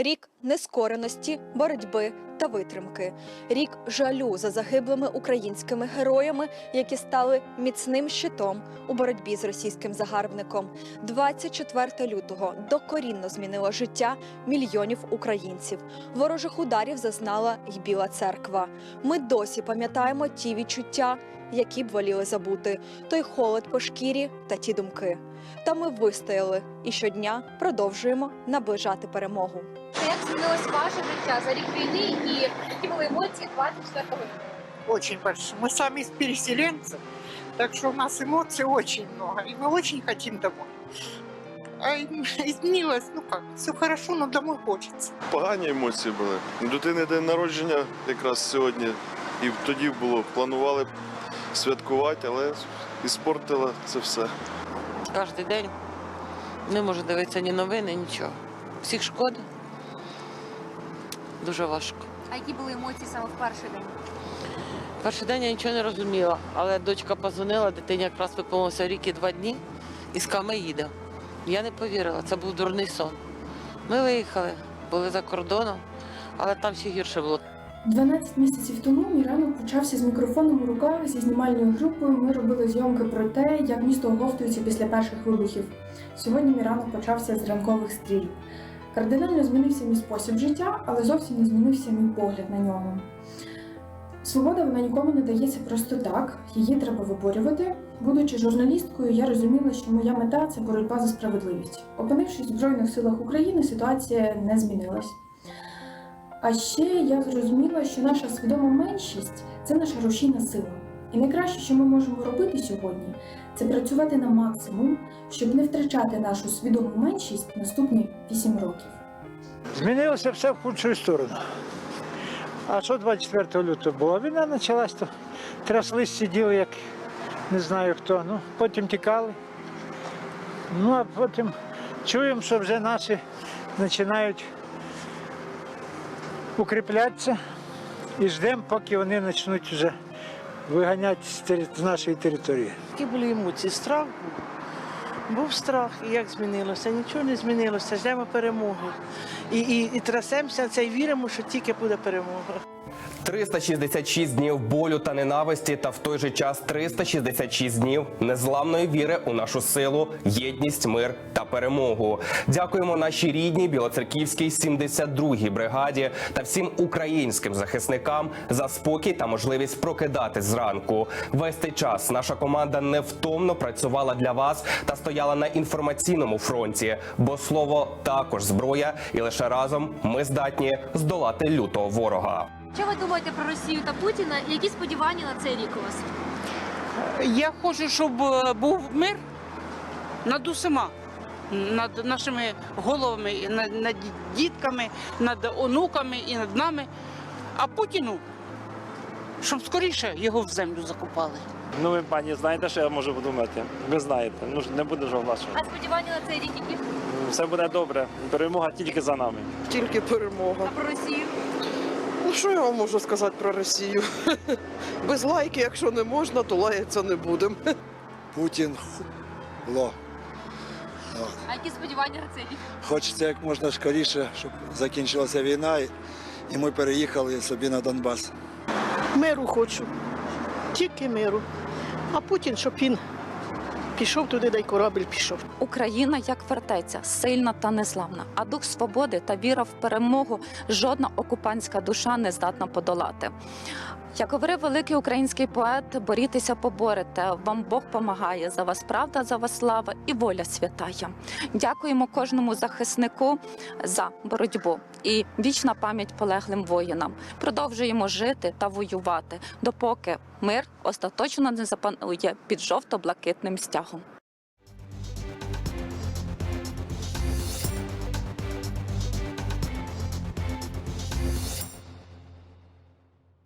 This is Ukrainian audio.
Рік нескореності, боротьби та витримки. Рік жалю за загиблими українськими героями, які стали міцним щитом у боротьбі з російським загарбником. 24 лютого докорінно змінило життя мільйонів українців. Ворожих ударів зазнала й Біла церква. Ми досі пам'ятаємо ті відчуття, які б воліли забути, той холод по шкірі та ті думки. Та ми вистояли і щодня продовжуємо наближати перемогу Як змінилось ваше життя за рік війни і які були емоції 24 лютого? очень большой. Мы сами из переселенцев, так что у нас эмоций очень много, и мы очень хотим домой. А им изменилось, ну как, все хорошо, но домой хочется. Погані емоції були. У Дитини день народження якраз сьогодні. І тоді було, планували святкувати, але іспортила це все. Кожен день не можу дивитися ні новини, нічого. Всіх шкода. Дуже важко. А які були емоції саме в перший день? Перший день я нічого не розуміла, але дочка позвонила, дитині якраз виповнилося рік і два дні, і сказала, ми їдемо. Я не повірила, це був дурний сон. Ми виїхали, були за кордоном, але там ще гірше було. 12 місяців тому мій ранок почався з мікрофоном у руках зі знімальною групою. Ми робили зйомки про те, як місто оговтується після перших вибухів. Сьогодні мій ранок почався з ранкових стріль. Кардинально змінився мій спосіб життя, але зовсім не змінився мій погляд на нього. Свобода вона нікому не дається просто так, її треба виборювати. Будучи журналісткою, я розуміла, що моя мета це боротьба за справедливість. Опинившись в Збройних силах України, ситуація не змінилась. А ще я зрозуміла, що наша свідома меншість це наша рушійна сила. І найкраще, що ми можемо робити сьогодні, це працювати на максимум, щоб не втрачати нашу свідому меншість наступні 8 років. Змінилося все в худшу сторону. А що 24 лютого було? Війна почалась, то тряслись, сиділи, як не знаю хто. Ну, потім тікали. Ну, а потім чуємо, що вже наші починають укріплятися і ждемо, поки вони почнуть вже виганяти з нашої території. Які були емоції? Страх був. Був страх, і як змінилося? Нічого не змінилося, ждемо перемоги. І, і, і трасемося це і віримо, що тільки буде перемога. 366 днів болю та ненависті, та в той же час 366 днів незламної віри у нашу силу, єдність, мир та перемогу. Дякуємо нашій рідній білоцерківській 72-й бригаді та всім українським захисникам за спокій та можливість прокидати зранку. Весь цей час наша команда невтомно працювала для вас та стояла на інформаційному фронті, бо слово також зброя, і лише разом ми здатні здолати лютого ворога. Що ви думаєте про Росію та Путіна? Які сподівання на цей рік у вас? Я хочу, щоб е, був мир над усіма, над нашими головами, над, над дітками, над онуками і над нами. А Путіну, щоб скоріше його в землю закопали. Ну, ви, пані, знаєте, що я можу подумати? Ви знаєте, ну ж не буду ж оголошувати. А сподівання на цей рік які? Все буде добре. Перемога тільки за нами. Тільки перемога. А про Росію? Ну що я вам можу сказати про Росію? Без лайки, якщо не можна, то лаятися не будемо. Путін ло. А які сподівання на цей рік? Хочеться як можна скоріше, щоб закінчилася війна, і і ми переїхали собі на Донбас. Миру хочу. Тільки миру. А Путін, щоб він пішов туди, де й корабль пішов. Україна як фортеця, сильна та незламна, а дух свободи та віра в перемогу жодна окупантська душа не здатна подолати. Як говорив великий український поет, борітеся поборете. Вам Бог помагає. За вас правда, за вас слава і воля святая. Дякуємо кожному захиснику за боротьбу і вічна пам'ять полеглим воїнам. Продовжуємо жити та воювати, допоки мир остаточно не запанує під жовто-блакитним стягом.